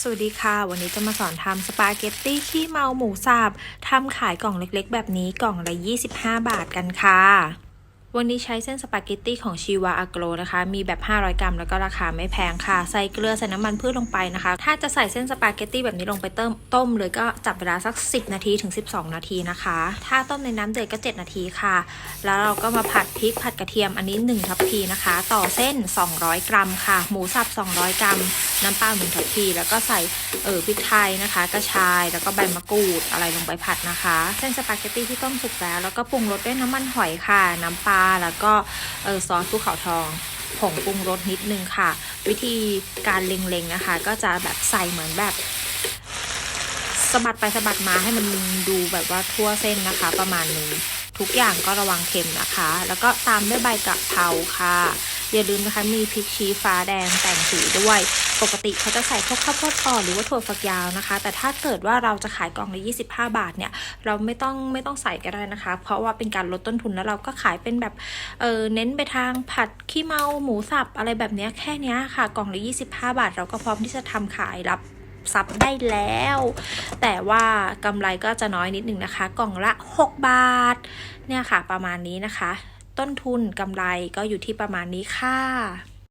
สวัสดีค่ะ วันนี้จะมาสอนทำสปาเกตตี้ขี้เมาหมูสับทำขายกล่องเล็กๆ แบบนี้กล่องละ 25 บาทกันค่ะ วันนี้ใช้เส้นสปาเกตตี้ของชีวาอโกรนะคะ มีแบบ 500 กรัม แล้วก็ราคาไม่แพงค่ะ ใส่เกลือใส่น้ำมันพืชลงไปนะคะ ถ้าจะใส่เส้นสปาเกตตี้แบบนี้ลงไปเติมต้มเลยก็จับเวลาสัก 10 นาทีถึง 12 นาทีนะคะ ถ้าต้มในน้ำเดือดก็ 7 นาทีค่ะ แล้วเราก็มาผัดพริกผัดกระเทียมอันนี้ 1 ทัพพีนะคะ ต่อเส้น 200 กรัมค่ะ หมูสับ 200 กรัม น้ำปล่า1ทัพพี แล้วก็ใส่เออพริกไทยนะคะ กระชาย แล้วก็ใบมะกรูดอะไรลงไปผัดนะคะ เส้นสปาเกตตี้ที่ต้มสุกแล้ว แล้วก็ปรุงรสด้วยน้ำมันหอยค่ะ น้ำปลาแล้วก็ซอสภูเขาทองผงปรุงรสนิดนึงค่ะ วิธีการเล็งๆนะคะ ก็จะแบบใส่เหมือนแบบสะบัดไปสะบัดมาให้มันดูแบบว่าทั่วเส้นนะคะ ประมาณนึงทุกอย่างก็ระวังเค็มนะคะ แล้วก็ตามด้วยใบกะเพราค่ะ อย่าลืมนะคะมีพริกชี้ฟ้าแดงแต่งสีด้วย ปกติเขาจะใส่พวกข้าวโพดอ่อนหรือว่าถั่วฝักยาวนะคะ แต่ถ้าเกิดว่าเราจะขายกล่องละ25 บาทเนี่ยเราไม่ต้องไม่ต้องใส่ก็ได้นะคะ เพราะว่าเป็นการลดต้นทุนแล้วเราก็ขายเป็นแบบเออเน้นไปทางผัดขี้เมาหมูสับอะไรแบบเนี้ยแค่เนี้ยค่ะกล่องละ25 บาท เราก็พร้อมที่จะทำขายรับซับได้แล้ว แต่ว่ากำไรก็จะน้อยนิดนึงนะคะ กล่องละ 6 บาท เนี่ยค่ะประมาณนี้นะคะ ต้นทุนกำไรก็อยู่ที่ประมาณนี้ค่ะ